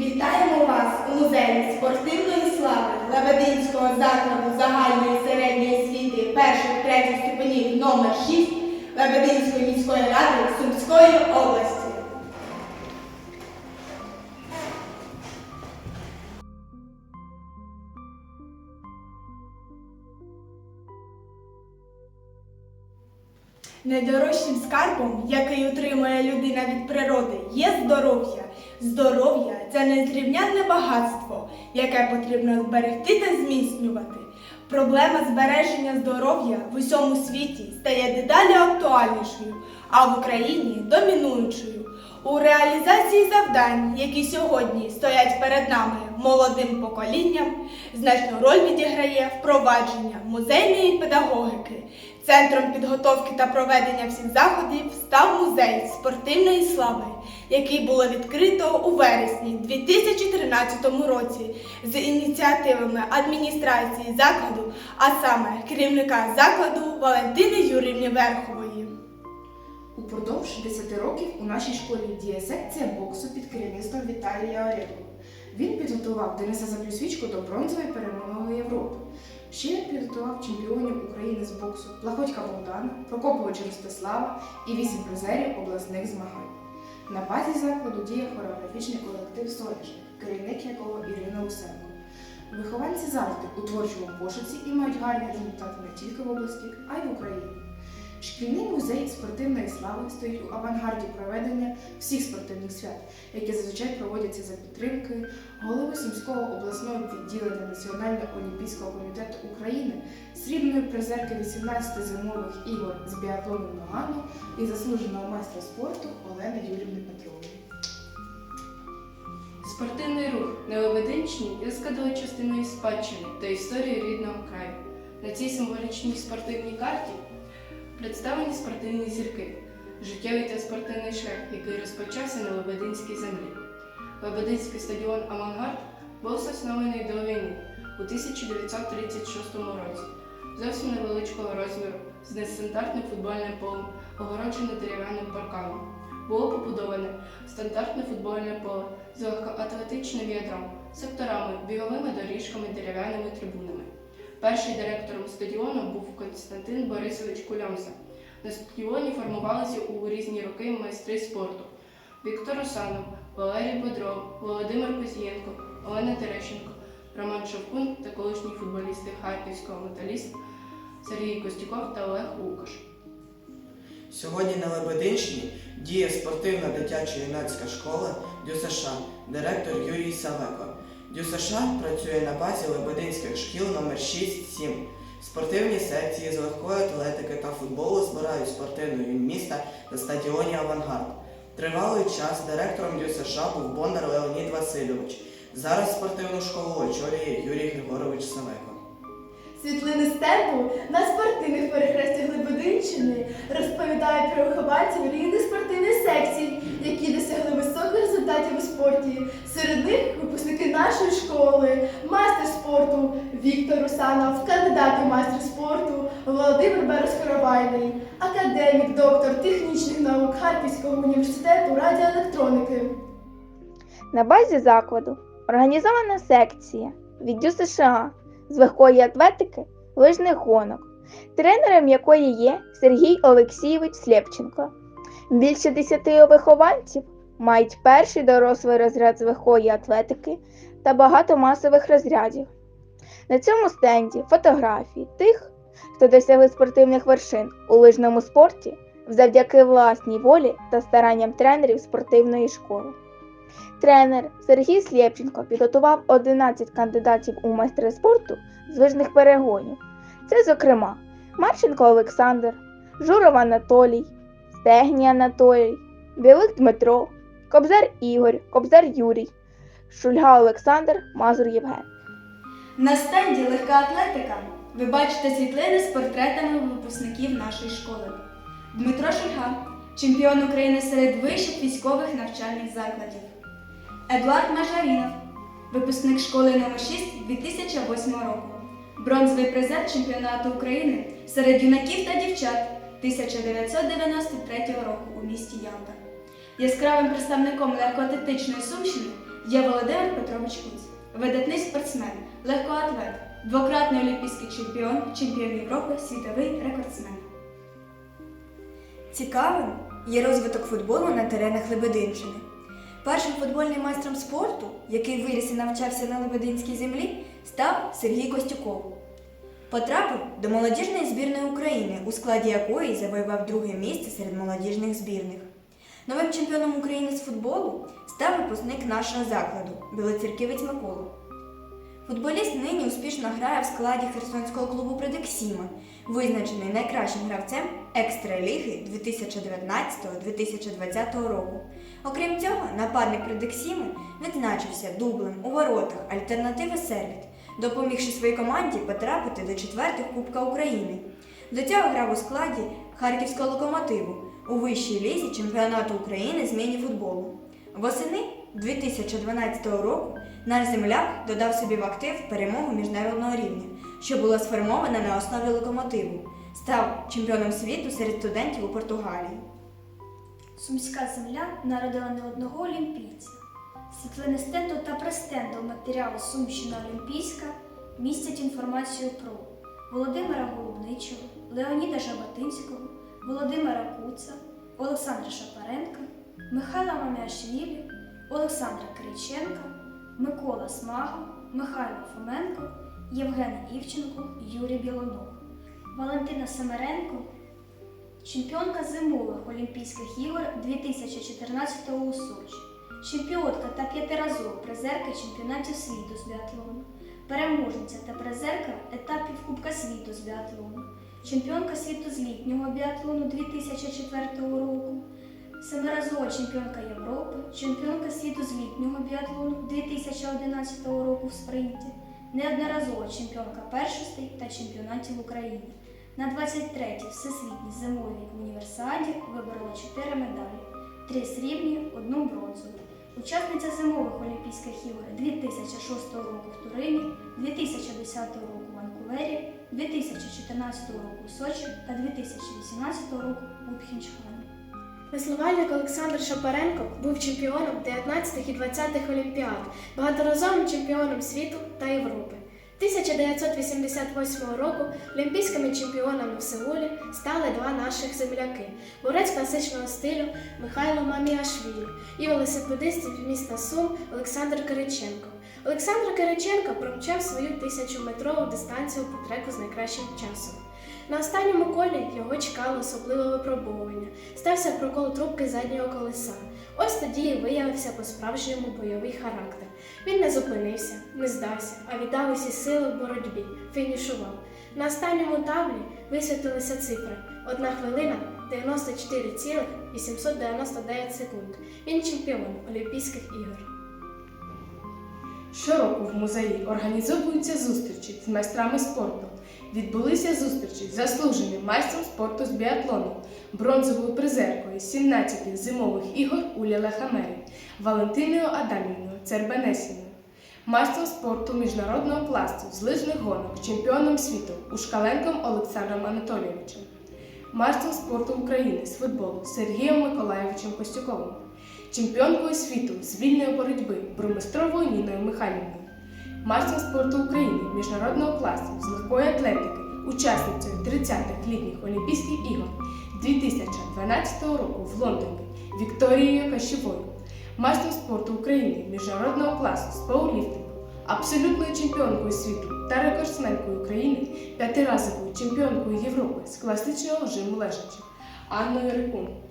Вітаємо вас у музеї спортивної слави Лебединського закладу загальної середньої освіти перших третіх ступенів номер 6 Лебединської міської ради Сумської області. Найдорожчим скарбом, який отримує людина від природи, є здоров'я. Здоров'я це незрівнянне багатство, яке потрібно зберегти та зміцнювати. Проблема збереження здоров'я в усьому світі стає дедалі актуальнішою, а в Україні домінуючою. У реалізації завдань, які сьогодні стоять перед нами молодим поколінням, значну роль відіграє впровадження музейної педагогіки. Центром підготовки та проведення всіх заходів став музей спортивної слави, який було відкрито у вересні 2013 році з ініціативами адміністрації закладу, а саме керівника закладу Валентини Юрівни Верхової. Упродовж 10 років у нашій школі діє секція боксу під керівництвом Віталія Орєкова. Він підготував Дениса Заплюсвічку до бронзової перемоги Європи. Ще підготував чемпіонів України з боксу Плахотька Богдана, Прокоповича Ростислава і вісім призерів обласних змагань. На базі закладу діє хореографічний колектив Соняшник, керівник якого Ірина Усенко. Вихованці завжди у творчому пошуці і мають гарні результати не тільки в області, а й в Україні. Шкільний музей спортивної слави стоїть у авангарді проведення всіх спортивних свят, які зазвичай проводяться за підтримки голови Сумського обласного відділення Національного олімпійського комітету України, срібної призерки 18 зимових ігор з біатлону Нагану і заслуженого майстра спорту Олени Юрівни Петрової. Спортивний рух Невоведенчний є складовою частиною спадщини та історії рідного краю. На цій символічній спортивній карті представлені спортивні зірки, життєвий та спортивний шлях, який розпочався на Лебединській землі. Лебединський стадіон Авангард був заснований до війни у 1936 році. Зовсім невеличкого розміру, з нестандартним футбольним полем, огороджене дерев'яним парканом. Було побудоване стандартне футбольне поле з легкоатлетичним ядром, секторами, біговими доріжками, дерев'яними трибунами. Перший директором стадіону був Константин Борисович Кульомса. На стадіоні формувалися у різні роки майстри спорту: Віктор Русанов, Валерій Бодров, Володимир Кузієнко, Олена Терещенко, Роман Шовкун та колишні футболісти харківського металіста Сергій Костюков та Олег Лукаш. Сьогодні на Лебединщині діє спортивна дитяча юнацька школа ДЮСШ, директор Юрій Савеко. ДЮСШ працює на базі Лебединських шкіл номер 6-7. Спортивні секції з легкої атлетики та футболу збирають спортивну міста на стадіоні Авангард. Тривалий час директором ДЮСШ був Бондар Леонід Васильович. Зараз спортивну школу очолює Юрій Григорович Савеко. Світлини степу на спортивних перехрестях Лебединщини розповідають про вихованців різних спортивних секцій, які досягли високих результатів у спорті. Серед них випускники нашої школи, майстер спорту Віктор Русанов, кандидат у майстер спорту Володимир Берез-Коровайний, академік, доктор технічних наук Харківського університету радіоелектроніки. На базі закладу організована секція віддю США з легкої атлетики лижних гонок, тренером якої є Сергій Олексійович Слєпченко. Більше десяти вихованців мають перший дорослий розряд з легкої атлетики та багато масових розрядів. На цьому стенді фотографії тих, хто досягли спортивних вершин у лижному спорті завдяки власній волі та старанням тренерів спортивної школи. Тренер Сергій Слєпченко підготував 11 кандидатів у майстри спорту з лижних перегонів. Це, зокрема, Марченко Олександр, Журов Анатолій, Стегній Анатолій, Білик Дмитро, Кобзар Ігор, Кобзар Юрій, Шульга Олександр, Мазур Євген. На стенді легка атлетика ви бачите світлини з портретами випускників нашої школи. Дмитро Шульга, чемпіон України серед вищих військових навчальних закладів. Едуард Мажарінов, випускник школи номер 6 2008 року. Бронзовий призер чемпіонату України серед юнаків та дівчат 1993 року у місті Ялта. Яскравим представником легкоатлетичної сумщини є Володимир Петрович Куц, видатний спортсмен, легкоатлет, двократний олімпійський чемпіон, чемпіон Європи, світовий рекордсмен. Цікавим є розвиток футболу на теренах Лебединщини. Першим футбольним майстром спорту, який виріс і навчався на Лебединській землі, став Сергій Костюков. Потрапив до молодіжної збірної України, у складі якої завоював друге місце серед молодіжних збірних. Новим чемпіоном України з футболу став випускник нашого закладу Білоцерківець Микола. Футболіст нині успішно грає в складі Херсонського клубу Предексіма, визначений найкращим гравцем екстраліги 2019-2020 року. Окрім цього, нападник Предексіми відзначився дублем у воротах альтернативи Сервіт, допомігши своїй команді потрапити до четвертих Кубка України. До цього грав у складі Харківського локомотиву у вищій лізі чемпіонату України з міні-футболу. Восени 2012 року наш земляк додав собі в актив перемогу міжнародного рівня, що була сформована на основі локомотиву, став чемпіоном світу серед студентів у Португалії. Сумська земля народила не одного олімпійця. Світлини стенду та престенду матеріалу Сумщина Олімпійська містять інформацію про Володимира Голубничого, Леоніда Жаботинського, Володимира Куца, Олександра Шапаренка, Михайла Мамяшвілі, Олександра Кириченка, Микола Смага, Михайло Фоменко, Євген Івченко, Юрій Білонов, Валентина Семеренко, Чемпіонка зимових Олімпійських ігор 2014 у Сочі, чемпіонка та п'ятиразова призерка чемпіонатів світу з біатлону, переможниця та призерка етапів Кубка світу з біатлону, чемпіонка світу з літнього біатлону 2004 року, семиразова чемпіонка Європи, чемпіонка світу з літнього біатлону 2011 року в спринті, неодноразова чемпіонка першостей та чемпіонатів України. На 23-й всесвітній зимовій універсіаді виборола 4 медалі: 3 срібні, 1 бронзову. Учасниця зимових Олімпійських ігор 2006 року в Турині, 2010 року в 2014 року у Сочі та 2018 року у Пхенчхані. Веслувальник Олександр Шапаренко був чемпіоном 19 і 20-х Олімпіад, багаторазовим чемпіоном світу та Європи. 1988 року олімпійськими чемпіонами в Сеулі стали два наших земляки: борець класичного стилю Михайло Маміашвілі і велосипедист міста Сум Олександр Кириченко. Олександр Кириченко промчав свою тисячометрову дистанцію по треку з найкращим часом. На останньому колі його чекало особливе випробовування. Стався прокол трубки заднього колеса. Ось тоді і виявився по-справжньому бойовий характер. Він не зупинився, не здався, а віддав усі сили в боротьбі, фінішував. На останньому таблі висвітилися цифри: 1 хвилина 94,899 секунд. Він чемпіон Олімпійських ігор. Щороку в музеї організовуються зустрічі з майстрами спорту. Відбулися зустрічі з заслуженим майстром спорту з біатлону, бронзовою призеркою 17 зимових ігор Уля Лехамері, Валентиною Адамівною Цербенесіною, майстром спорту міжнародного класу з лижних гонок, чемпіоном світу Ушкаленком Олександром Анатолійовичем, майстром спорту України з футболу Сергієм Миколаєвичем Костюковим, чемпіонкою світу з вільної боротьби Бромистровою Ніною Михайлівною, майстром спорту України міжнародного класу з легкої атлетики, учасницею 30-х літніх Олімпійських ігор 2012 року в Лондоні Вікторією Кащевою, майстром спорту України міжнародного класу з пауерліфтингу, абсолютною чемпіонкою світу та рекордсменкою України, п'ятиразовою чемпіонкою Європи з класичного жиму лежачи Анною Рикун.